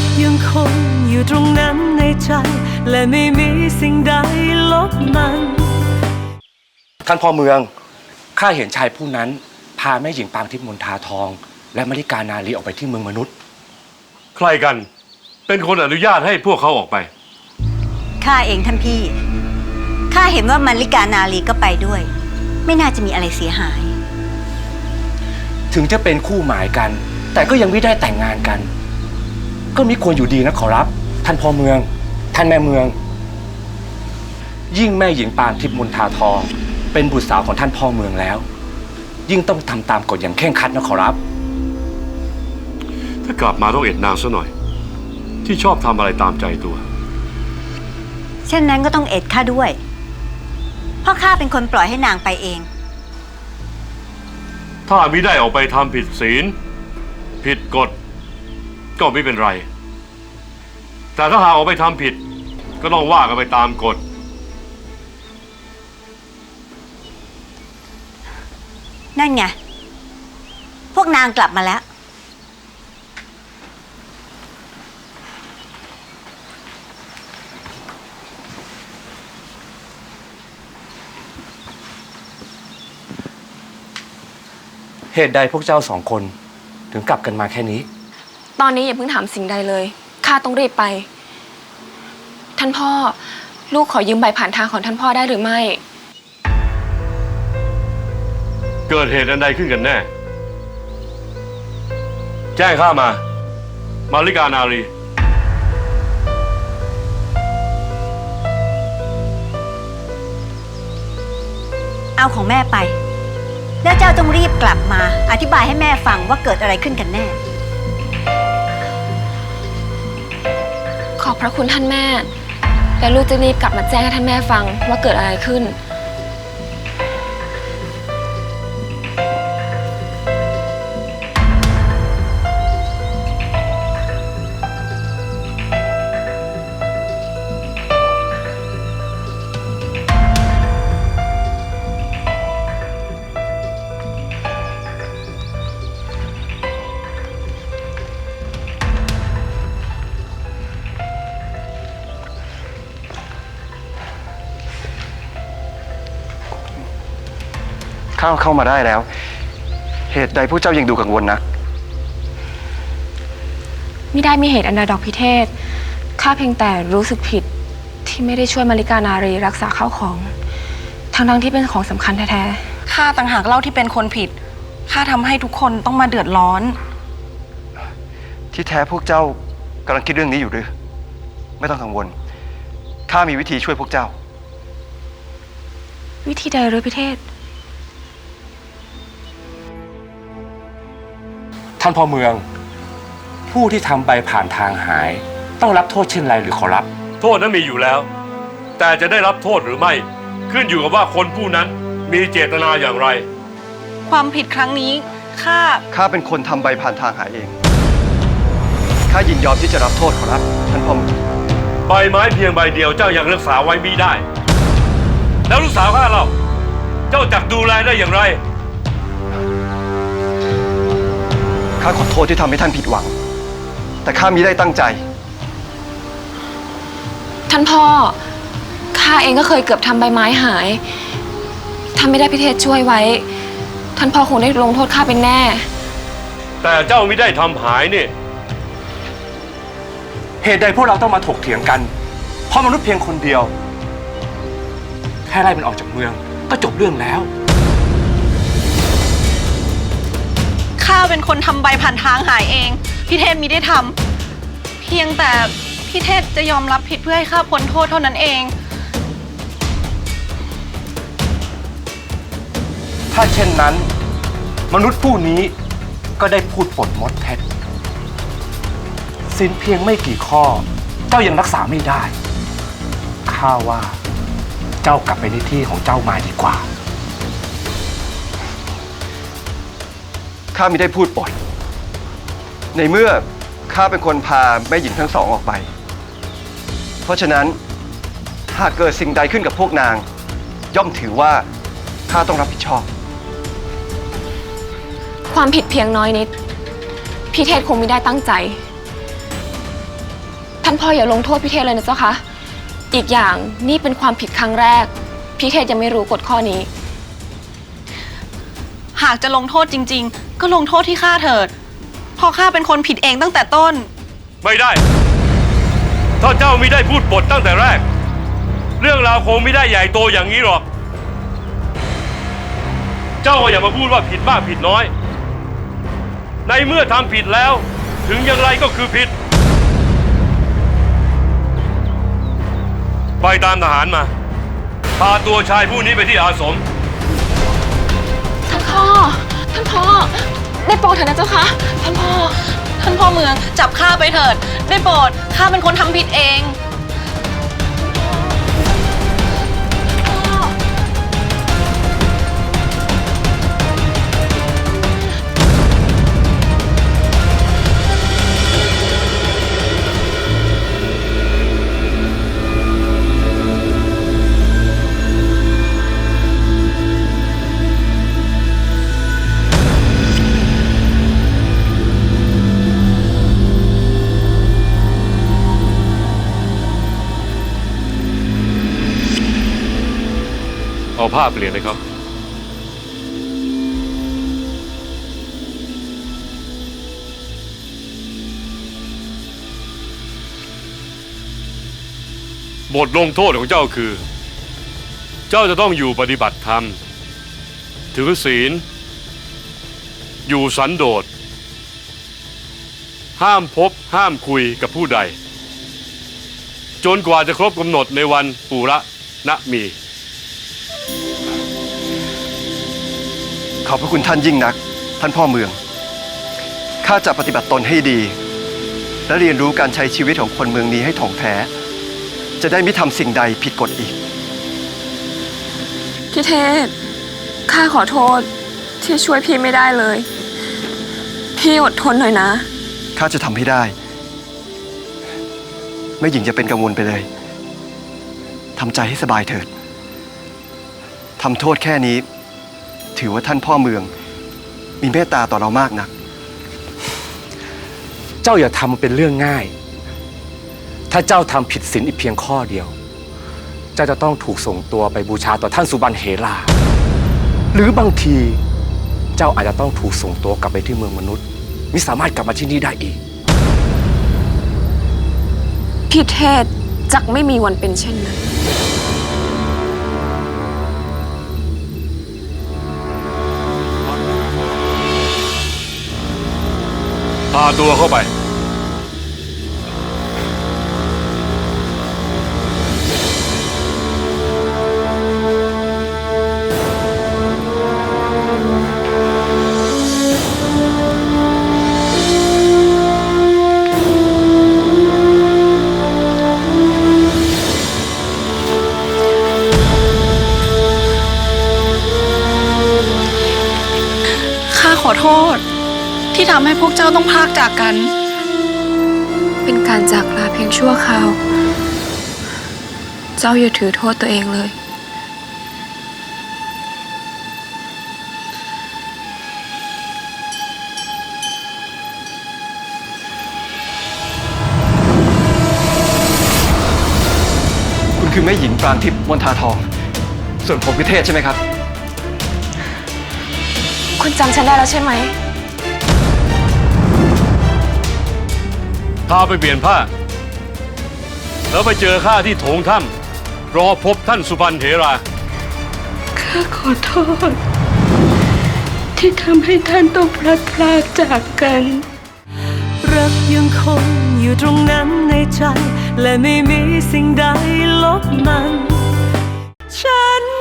กยังคงอยู่ตรงนั้นในใจ และไม่มีสิ่งใดลบมันท่านพ่อเมือง ข้าเห็นชายผู้นั้น พาแม่หญิงปางทิพย์มนทาทอง และมริกานาลีออกไปที่เมืองมนุษย์ ใครกัน เป็นคนอนุญาตให้พวกเขาออกไป ข้าเองท่านพี่ ข้าเห็นว่ามันลิกานาลีก็ไปด้วย ไม่น่าจะมีอะไรเสียหาย ถึงจะเป็นคู่หมายกัน แต่ก็ยังไม่ได้แต่งงานกัน ก็มิควรอยู่ดีนะขอรับ ท่านพ่อเมือง ท่านแม่เมือง ยิ่งแม่หญิงปางทิพย์มนทาทอง เป็นบุตรสาวของท่านพ่อเมืองแล้ว ยิ่งต้องทำตามกฎอย่างเคร่งครัดนะขอรับ ถ้ากลับมาต้องเอ็ดนางซะหน่อย ที่ชอบทำอะไรตามใจตัว เช่นนั้นก็ต้องเอ็ดข้าด้วย เพราะข้าเป็นคนปล่อยให้นางไปเอง ถ้ามิได้ออกไปทำผิดศีล ผิดกฎ ก็ไม่เป็นไร แต่ถ้าหากออกไปทำผิด ก็ต้องว่ากันไปตามกฎ นั่นไง พวกนางกลับมาแล้ว เหตุใดพวกเจ้าสองคนถึงกลับกันมาแค่นี้ ตอนนี้อย่าเพิ่งถามสิ่งใดเลย ข้าต้องรีบไป ท่านพ่อ ลูกขอยืมใบผ่านทางของท่านพ่อได้หรือไม่ เกิดเหตุอันใดขึ้นกันแน่ แจ้งข้ามา มาริกานารี เอาของแม่ไป แล้วเจ้าต้องรีบกลับมา อธิบายให้แม่ฟังว่าเกิดอะไรขึ้นกันแน่ อบพระคุณท่านแม่ และลูกจะรีบกลับมาแจ้งให้ท่านแม่ฟังว่าเกิดอะไรขึ้น ข้าเข้ามาได้แล้ว เหตุใดผู้เจ้ายังดูกังวลนัก ไม่ได้มีเหตุอันใดดอกพิเทศ ข้าเพียงแต่รู้สึกผิดที่ไม่ได้ช่วยมาริกานารีรักษาข้าวของ ทั้งทั้งๆที่เป็นของสำคัญแท้ข้าต่างหากเล่าที่เป็นคนผิด ข้าทำให้ทุกคนต้องมาเดือดร้อน ที่แท้พวกเจ้ากำลังคิดเรื่องนี้อยู่หรือ ไม่ต้องกังวล ข้ามีวิธีช่วยพวกเจ้า ๆ วิธีใดหรือพิเทศ ท่านพ่อเมือง ผู้ที่ทำใบผ่านทางหาย ต้องรับโทษเช่นไรหรือขอรับ โทษนั้นมีอยู่แล้ว แต่จะได้รับโทษหรือไม่ ขึ้นอยู่กับว่าคนผู้นั้นมีเจตนาอย่างไร ความผิดครั้งนี้ข้าข้าเป็นคนทำใบผ่านทางหายเอง ข้ายินยอมที่จะรับโทษขอรับท่านพ่อเมืองใบไม้เพียงใบเดียวเจ้ายังรักษาไว้มิได้ แล้วลูกสาวข้าเราเจ้าจักดูแลได้อย่างไร ข้าขอโทษที่ทำให้ท่านผิดหวัง แต่ข้ามิได้ตั้งใจ ท่านพ่อ ข้าเองก็เคยเกือบทำใบไม้หาย ถ้าไม่ได้พิเทศช่วยไว้ ท่านพ่อคงได้ลงโทษข้าเป็นแน่ แต่เจ้าไม่ได้ทำหายนี่ เหตุใดพวกเราต้องมาถกเถียงกัน เพราะมนุษย์เพียงคนเดียว แค่ไล่มันออกจากเมืองก็จบเรื่องแล้ว ข้าเป็นคนทำใบผ่านทางหายเอง พี่เทพมิได้ทำเพียงแต่พี่เทพจะยอมรับผิดเพื่อให้ข้าพ้นโทษเท่านั้นเอง ถ้าเช่นนั้น มนุษย์ผู้นี้ก็ได้พูดปดมดเท็จสินเพียงไม่กี่ข้อ เจ้ายังรักษาไม่ได้ ข้าว่าเจ้ากลับไปในที่ของเจ้ามาดีกว่า ข้ามิได้พูดปด ในเมื่อข้าเป็นคนพาแม่หญิงทั้งสองออกไป เพราะฉะนั้นหากเกิดสิ่งใดขึ้นกับพวกนาง ย่อมถือว่าข้าต้องรับผิดชอบ ความผิดเพียงน้อยนิดพิเทศคงไม่ได้ตั้งใจ ท่านพ่ออย่าลงโทษพี่เทศเลยนะเจ้าคะ อีกอย่างนี่เป็นความผิดครั้งแรก พี่เทศยังไม่รู้กฎข้อนี้ากจะลงโทษจริง ๆ ก็ลงโทษที่ข้าเถิดเพราะข้าเป็นคนผิดเองตั้งแต่ต้น ไม่ได้ ถ้าเจ้าม่ได้พูดบทตั้งแต่แรก เรื่องราวคงไม่ได้ใหญ่โตอย่างนี้หรอก เจ้าก็อย่ามาพูดว่าผิดมากผิดน้อย ในเมื่อทำผิดแล้ว ถึงอย่างไรก็คือผิด ไปตามทหารมา พาตัวชายผู้นี้ไปที่อาสม พ่อ ท่านพ่อ ได้โปรดเถอะนะเจ้าคะท่านพ่อ ท่านพ่อเมืองจับข้าไปเถิด ได้โปรดข้าเป็นคนทำผิดเอง เอาผ้าเปลี่ยนเลยครับ บทลงโทษของเจ้าคือ เจ้าจะต้องอยู่ปฏิบัติธรรม ถือศีล อยู่สันโดษ ห้ามพบห้ามคุยกับผู้ใด จนกว่าจะครบกำหนดในวันปูระณมี ขอบพระคุณท่านยิ่งนัก ท่านพ่อเมือง ข้าจะปฏิบัติตนให้ดี และเรียนรู้การใช้ชีวิตของคนเมืองนี้ให้ถ่องแท้ จะได้ไม่ทำสิ่งใดผิดกฎอีก พี่เทศข้าขอโทษที่ช่วยพี่ไม่ได้เลย พี่อดทนหน่อยนะ ข้าจะทำให้ได้ ไม่หญิงจะเป็นกังวลไปเลยทำใจให้สบายเถิดทำโทษแค่นี้ ถือว่าท่านพ่อเมือง มีเมตตาต่อเรามากนัก เจ้าอย่าทำมันเป็นเรื่องง่าย ถ้าเจ้าทำผิดศีลอีกเพียงข้อเดียว เจ้าจะต้องถูกส่งตัวไปบูชาต่อท่านสุบรรณเฮลาหรือบางทีเจ้าอาจจะต้องถูกส่งตัวกลับไปที่เมืองมนุษย์มิสามารถกลับมาที่นี่ได้อีกพี่เทศจักไม่มีวันเป็นเช่นนั้น ตัวเข้าไป ที่ทำให้พวกเจ้าต้องพรากจากกัน เป็นการจากลาเพียงชั่วคราว เจ้าอย่าถือโทษตัวเองเลย คุณคือแม่หญิงปรางทิพย์มนทาทอง ส่วนผมคือเทศใช่ไหมครับ คุณจำฉันได้แล้วใช่ไหม พาไปเปลี่ยนผ้า แล้วไปเจอข้าที่โถงถ้ำรอพบท่านสุพรรณเถรา ข้าขอโทษ ที่ทำให้ท่านต้องพลัดพรากจากกัน รักยังคงอยู่ตรงนั้นในใจ และไม่มีสิ่งใดลบมัน ฉัน